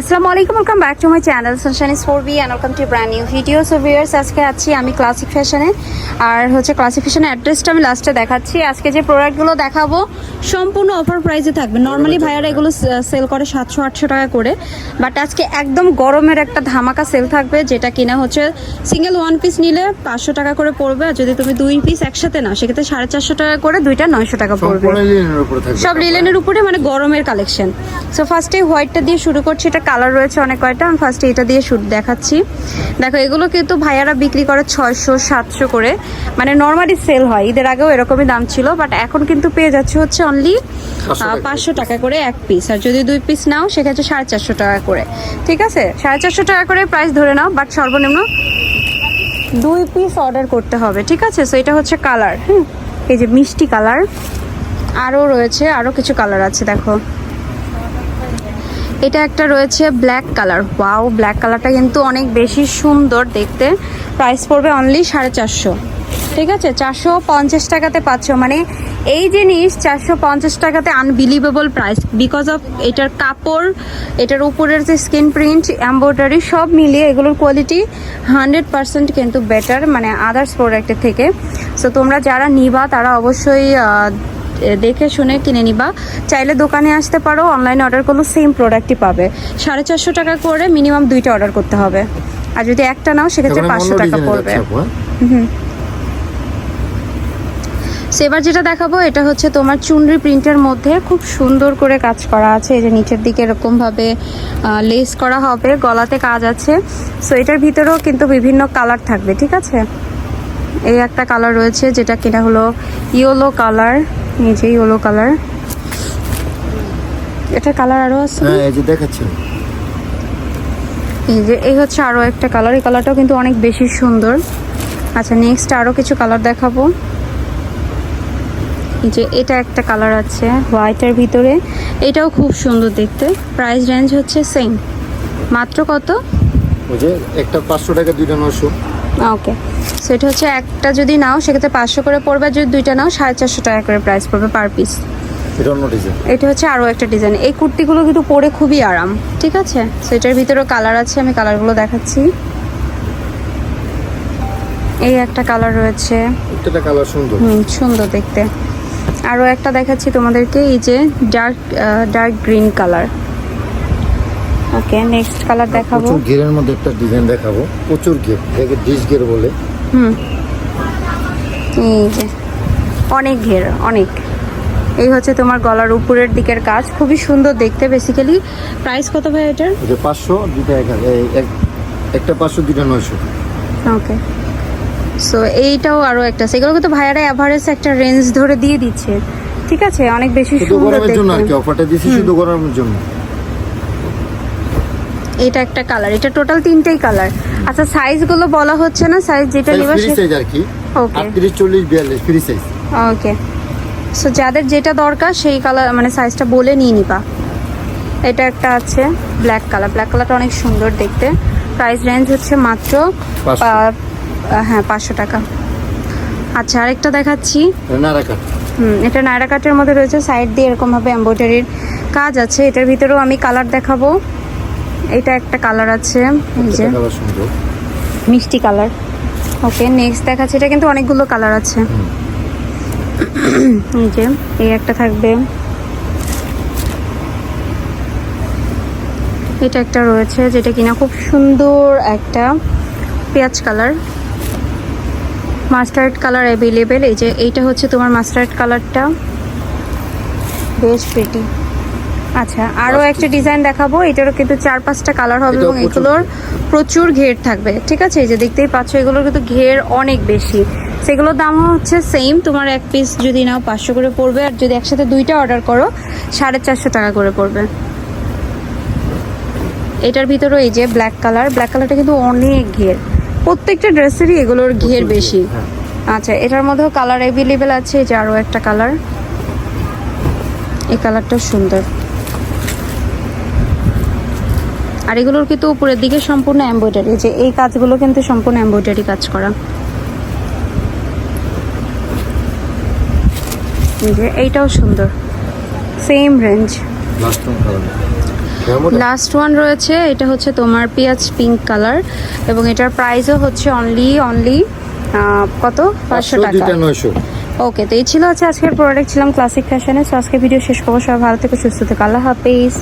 আসসালামু আলাইকুম welcome back to my channel sunshine is four B and welcome to brand new video so viewers আজকে আছি আমি classic ফ্যাশনে আর হচ্ছে ক্লাসিক ফ্যাশনের অ্যাড্রেসটা আমি লাস্টে দেখাচ্ছি। আজকে যে প্রোডাক্টগুলো দেখাবো সম্পূর্ণ অফার প্রাইসে থাকবে। নর্মালি ভাইয়ারা এগুলো সেল করে সাতশো আটশো টাকা করে। বাট আজকে একদম গরমের একটা ধামাকা সেল থাকবে যেটা কিনা হচ্ছে সিঙ্গেল ওয়ান পিস নিলে পাঁচশো টাকা করে পড়বে। আর যদি তুমি দুই পিস একসাথে নাও সেক্ষেত্রে সাড়ে চারশো টাকা করে দুইটা নয়শো টাকা পড়বে। সব লিলেনের উপরে মানে গরমের কালেকশন সো ফার্স্টে হোয়াইটটা দিয়ে শুরু করছি। এটা কালার রয়েছে অনেক কয়টা? আমি ফার্স্টে এটা দিয়ে শুরু দেখাচ্ছি। দেখো এগুলো কিন্তু ভাইয়ারা বিক্রি করে ছয়শো সাতশো করে। মানে নর্মালি সেল হয়। ঈদের আগেও এরকমই দাম ছিল বাট এখন কিন্তু পেয়ে যাচ্ছে হচ্ছে অনলি। পাঁচশো টাকা। করে এক পিস আর যদি দুই পিস নাও সেক্ষেত্রে সাড়ে চারশো টাকা করে। ঠিক আছে? সাড়ে চারশো টাকা করে প্রাইস ধরে নাও বাট সর্বনিম্ন দুই পিস অর্ডার করতে হবে। ঠিক আছে? সো এটা হচ্ছে কালার হুম? এই যে মিষ্টি কালার আরও রয়েছে আরও কিছু কালার আছে দেখো। এটা একটা রয়েছে ব্ল্যাক কালার ওয়াও ব্ল্যাক কালারটা কিন্তু অনেক বেশি সুন্দর দেখতে। প্রাইস পড়বে অনলি সাড়ে চারশো। ঠিক আছে? চারশো পঞ্চাশ টাকাতে পাচ্ছ। মানে এই জিনিস চারশো পঞ্চাশ টাকাতে আনবিলিভেবল প্রাইস বিকজ অফ এটার কাপড়, এটার উপরের যে স্কিন প্রিন্ট এম্ব্রয়ডারি সব মিলিয়ে এগুলোর কোয়ালিটি হান্ড্রেড পার্সেন্ট কিন্তু বেটার মানে আদার্স প্রোডাক্টের থেকে। সো তোমরা যারা নিবা, তারা অবশ্যই দেখে শুনে কিনে নিবা। চাইলে দোকানে আসতে পারো অনলাইনে অর্ডার করলে সেম প্রোডাক্টই পাবে। সাড়ে চারশো টাকা করে মিনিমাম দুইটা অর্ডার করতে হবে। আর যদি একটা নাও সেক্ষেত্রে পাঁচশো টাকা পড়বে। আপু, হ্যাঁ? যেটা দেখাবো এটা হচ্ছে তোমার চুনরি প্রিন্টের মধ্যে খুব সুন্দর করে কাজ করা আছে। এই যে নিচের দিকে এরকম ভাবে লেস করা হবে গলাতে কাজ আছে। সো এটার ভিতরেও কিন্তু বিভিন্ন কালার থাকবে ঠিক আছে? এই একটা কালার রয়েছে যেটা কিনা হলো ইয়েলো কালার। এই যে ইয়েলো কালার। এটা কালার আরও আছে? হ্যাঁ এই যে দেখাচ্ছি। এই যে এই হচ্ছে আরও একটা কালার। এই কালারটাও কিন্তু অনেক বেশি সুন্দর। আচ্ছা নেক্সট আরও কিছু কালার দেখাবো। যে এটা একটা কালার আছে হোয়াইটের ভিতরে। এটাও খুব সুন্দর দেখতে। প্রাইস রেঞ্জ হচ্ছে সেম মাত্র কত? ওই যে একটা পাঁচশো টাকা দুইটা নশো। ওকে। সো এটা হচ্ছে একটা যদি নাও সেক্ষেত্রে পাঁচশো করে পড়বে যদি দুইটা নাও সাড়ে চারশো টাকা করে প্রাইস পড়বে পার পিস এটা হচ্ছে আরও একটা ডিজাইন এই কুর্তিগুলো কিন্তু পরে খুবই আরাম ঠিক আছে? সো এটার ভিতরেও কালার আছে আমি কালারগুলো দেখাচ্ছি। এই একটা কালার রয়েছে। কালার সুন্দর। হুম সুন্দর দেখতে। আরও একটা দেখাচ্ছি তোমাদেরকে এই যে dark dark green colour okay next colour দেখাবো। প্রচুর ঘেরের মধ্যে একটা ডিজাইন দেখাবো। প্রচুর ঘের একে ডিশ ঘের বলে। হুম। এই যে অনেক ঘের অনেক। এই হচ্ছে তোমার গলার উপরের দিকের কাজ খুবই সুন্দর দেখতে বেসিক্যালি প্রাইস কত ভাই এটার? যে পাঁচশো দুইটা এক একটা পাঁচশো দুইটা নয়শো। ওকে সো এইটাও আরও একটা। আছে এগুলো কিন্তু ভাইয়ারা অ্যাভারেজ একটা রেঞ্জ ধরে দিয়ে দিচ্ছে। ঠিক আছে অনেক বেশি সুন্দর দেখতে। শুধু গরমের জন্য। এটা একটা কালার এটা টোটাল তিনটেই কালার আচ্ছা সাইজগুলো বলা হচ্ছে না সাইজ যেটা নিবা সাইজ আর কি। ওকে আটত্রিশ চল্লিশ বিয়াল্লিশ ফ্রি সাইজ ওকে সো যাদের যেটা দরকার সেই কালার মানে সাইজটা বলে নিয়ে নিবা। এটা একটা আছে ব্ল্যাক কালার ব্ল্যাক কালারটা অনেক সুন্দর দেখতে। প্রাইস রেঞ্জ হচ্ছে মাত্র হ্যাঁ পাঁচশো টাকা। আচ্ছা আরেকটা দেখাচ্ছি। হুম এটা নায়রা কাটের মধ্যে রয়েছে। সাইড দিয়ে এরকমভাবে এম্ব্রয়ডারির কাজ আছে। এটার ভিতরেও আমি কালার দেখাবো। এটা একটা কালার আছে এই যে। মিষ্টি কালার ওকে নেক্সট দেখাচ্ছে এটা কিন্তু অনেকগুলো কালার আছে। এই যে এই একটা থাকবে। এটা একটা রয়েছে যেটা কিনা খুব সুন্দর একটা পেঁয়াজ কালার মাস্টার্ড কালার অ্যাভেলেবেল এই যে এইটা হচ্ছে তোমার মাস্টার্ড কালারটা বেশ প্রিটি আচ্ছা আরও একটা ডিজাইন দেখাবো এটারও কিন্তু চার পাঁচটা কালার হবে এবং এগুলোর প্রচুর ঘের থাকবে ঠিক আছে? এই যে দেখতেই পাচ্ছ এগুলোর কিন্তু ঘের অনেক বেশি। সেগুলোর দাম হচ্ছে সেম তোমার এক পিস যদি নাও পাঁচশো করে পড়বে আর যদি একসাথে দুইটা অর্ডার করো সাড়ে চারশো টাকা করে পড়বে। এটার ভিতরেও এই যে ব্ল্যাক কালার ব্ল্যাক কালারটা কিন্তু অনেক ঘের। প্রত্যেকটা ড্রেসেরই এগুলোর ঘের বেশি। হ্যাঁ। আচ্ছা এটার মধ্যেও কালার অ্যাভেলেবেল আছে এই যে আরও একটা কালার এই কালারটা সুন্দর। আর এগুলোর কিন্তু উপরের দিকে সম্পূর্ণ এমব্রয়ডারি যে এই কাজগুলো কিন্তু সম্পূর্ণ এমব্রয়ডারি কাজ করা। যে এইটাও সুন্দর সেম রেঞ্জ লাস্ট ওয়ান রয়েছে এটা হচ্ছে তোমার পেঁয়াজ পিঙ্ক কালার এবং এটার প্রাইসও হচ্ছে অনলি অনলি কত? পাঁচশো পাঁচশো টাকা। ওকে তো এই ছিল হচ্ছে আজকের প্রোডাক্ট ছিলাম ক্লাসিক ফ্যাশনে সো আজকে ভিডিও শেষ করব। সবাই ভালো থেকে সুস্থ থেকে। আল্লাহ হাফিজ।